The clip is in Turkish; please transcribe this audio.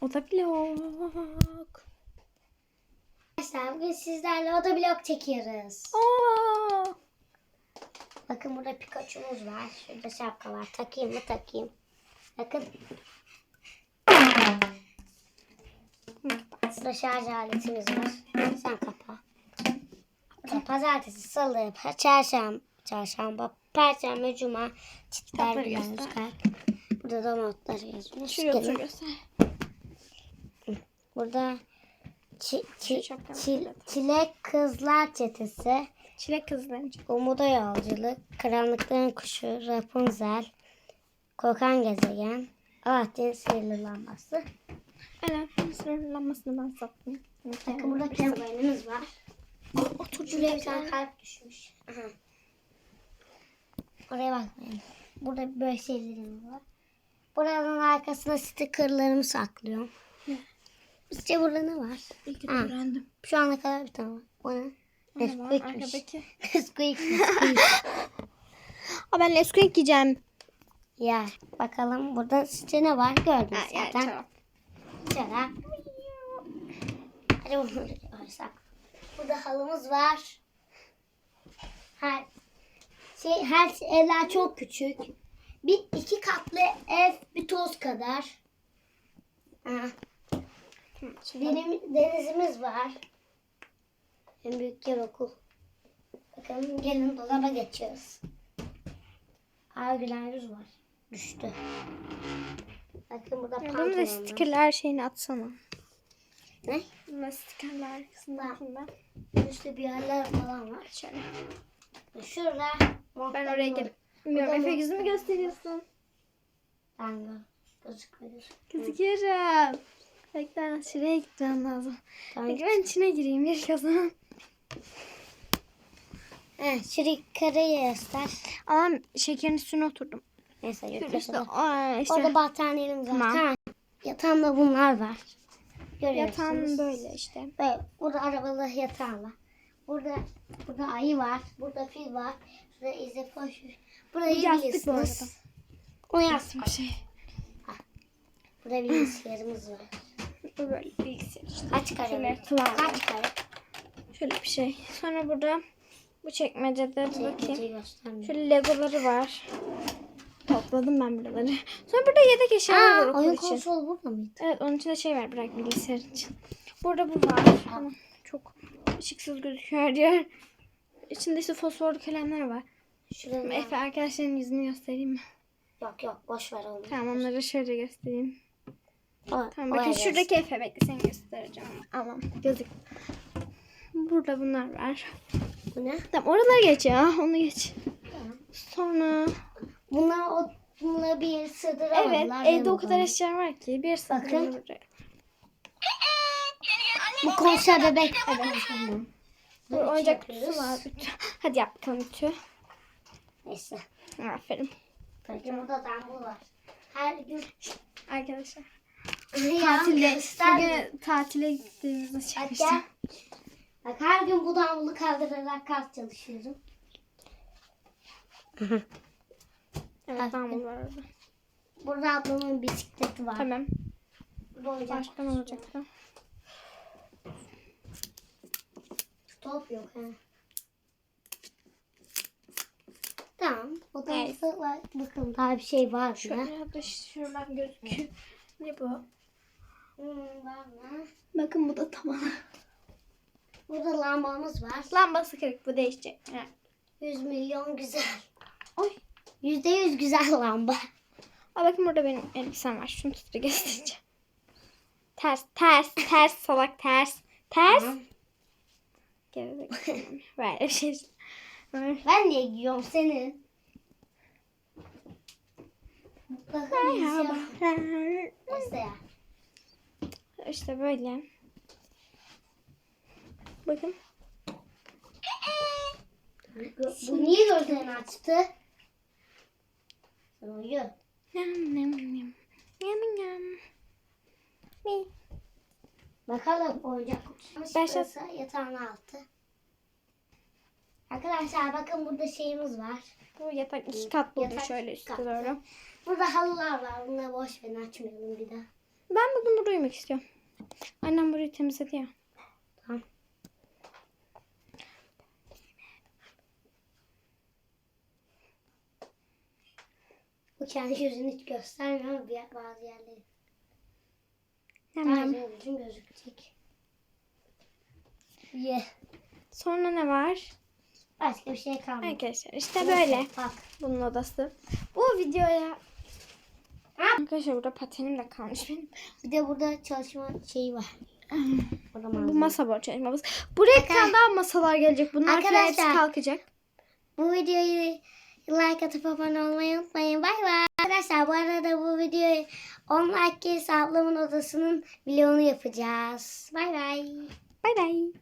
Otoblok. Arkadaşlar bugün sizlerle oda blok çekiyoruz. Aa! Bakın burada Pikachu'muz var. Şurada şapka var. Takayım mı takayım. Bakın. Burada şarj aletimiz var. Sen kapa. Burada pazartesi, salı, çarşamba, çarşamba, perşembe, cuma, göster. rüzgar. Burada da notları yazmış. Şuraya otur göster. Burada çi, çi, çi- çilek kızlar çetesi. Çilek kızlarım. Umuda yolculuk, karanlıkların kuşu, Rapunzel, Korkan gezegen, Aladdin sihirli lambası. Aynen. Sınırlı lambasını ben sattım. Bakın burada penguenimiz var. Otur Şuraya bir tane kalp düşmüş. Aha. Oraya bakmayın. Burada böyle şeylerim var. Buranın arkasına stickerlarımı saklıyorum. Sizce burada ne var? İlk Ha. öğrendim. Şu ana kadar bir tane var. O ne? Nesquik'miş. Nesquik. Aa ben Nesquik yiyeceğim. Ya bakalım burada sizce ne var gördünüz Ha, yani zaten. tamam. Çorap. Hadi bunu koysak. Burada halımız var. Her şey her şey- evler çok küçük. Bir iki katlı ev bir toz kadar. Tamam, şimdi benim denizimiz var. En büyük yer okul. Bakın gelin dolaba geçiyoruz. Argüler yüz var. Düştü. Bakın burada Ya Bunu da stikerler şeyini atsana. Ne? Bunu stikerler kısmında. Üstte bir yerler falan var. Şöyle. Şurada Ben oraya gelip. Bilmiyorum Efe yüzümü gösteriyorsun. Ben. Gözükmüyor. Gözüküyorum. Bekler şuraya gitmem lazım. Tamam. Peki ben içine gireyim bir kazan. He, şurayı karayı göster. Ama şekerin üstüne oturdum. Neyse yok. işte, aa, işte Orada battaniyemiz var. Tamam. Tamam. Yatağımda bunlar var. Yatağım böyle işte. Böyle, burada arabalı yatağım var. Burada burada ayı var. Burada fil var. Burada izofoş. Burayı Yastık bu arada. O yastık. Bir şey. Burada bilgisayarımız var. Bu böyle bilgisayar işte. Kaç kare? Klavye. Kaç kare? Şöyle bir şey. Sonra burada bu çekmecede dur bakayım. Şöyle legoları var. Topladım ben buraları. Sonra burada yedek eşyalar var okul oyun için. konsolu burada mıydı? Evet onun içinde şey var bırak bilgisayar için. Burada bu var. Ama çok ışıksız gözüküyor her yer. İçinde işte fosforlu kalemler var. Şurada. Efe arkadaşların yüzünü göstereyim mi? Yok yok boş ver onu. Tamam onları şöyle göstereyim. O- Tamam o bakın evet. şuradaki Efe bekle seni göstereceğim. Aman gözük. Burada bunlar var. Bu ne? Tamam oraları geç ya onu geç. Sonra Bunlar o bunları bir yere sığdıramadılar. evet evde o kadar eşya var ki bir sınırlı buraya. Bu konser bebek. Bu Ütü oyuncak kutusu var. Hadi yap bakalım ütü. Neyse. Aferin. Peki burada dambul var. Her gün Arkadaşlar. Ya, Tatilde, bugün tatile gittiğimizde Bak çekmiştim. Bak her gün bu dambulu kaldırarak kas çalışıyorum. Evet tamam var orada. Burada ablamın bisikleti var. Tamam. Burada oyuncak Başka ne olacaktı? Top yok ha. Tamam. Odamızda var. Bakın daha bir şey var mı? Şöyle da şuradan gözüküyor. Ne bu? Bakın bu da tamam. Burada lambamız var. Lambası kırık bu değişecek. Ha. 100 milyon güzel. Oy. Yüzde yüz güzel lamba. Aa, bakın burada benim elbisem var. Şunu tutup göstereceğim. Ters, ters, ters, salak, ters. Ters. Gerizekalı. Böyle bir şey. Ben niye giyiyorum senin? Bakın Merhaba. Mesela. İşte böyle. Bakın. Bu niye gözlerini açtı? Sen uyu. Yam yam yam. Yam yam. Mi. Bakalım oyuncak kutusu. Başla. Burası yatağın altı. Arkadaşlar bakın burada şeyimiz var. Bu yatak iki katlı Yatak şöyle katlı. doğru. Burada halılar var. Bunları boş verin açmayalım bir daha. Ben bugün burada uyumak istiyorum. Annem burayı temizledi ya. Tamam. Bu kendi yüzünü hiç göstermiyor ama bir- bazı yerleri. Yem. Sadece yüzün gözükecek. Ye. Sonra ne var? Başka bir şey kalmadı. Arkadaşlar işte böyle. Bak. Bunun odası. Bu videoya Arkadaşlar burada patenim de kalmış benim. Bir de burada çalışma şeyi var. Burada Bu masa board çalışmamız. Buraya bir tane daha masalar gelecek. Bunlar Arkadaşlar. hepsi kalkacak. Bu videoyu like atıp abone olmayı unutmayın. Bay bay. Arkadaşlar bu arada bu videoyu 10 like gelirse ablamın odasının vlogunu yapacağız. Bay bay. Bay bay.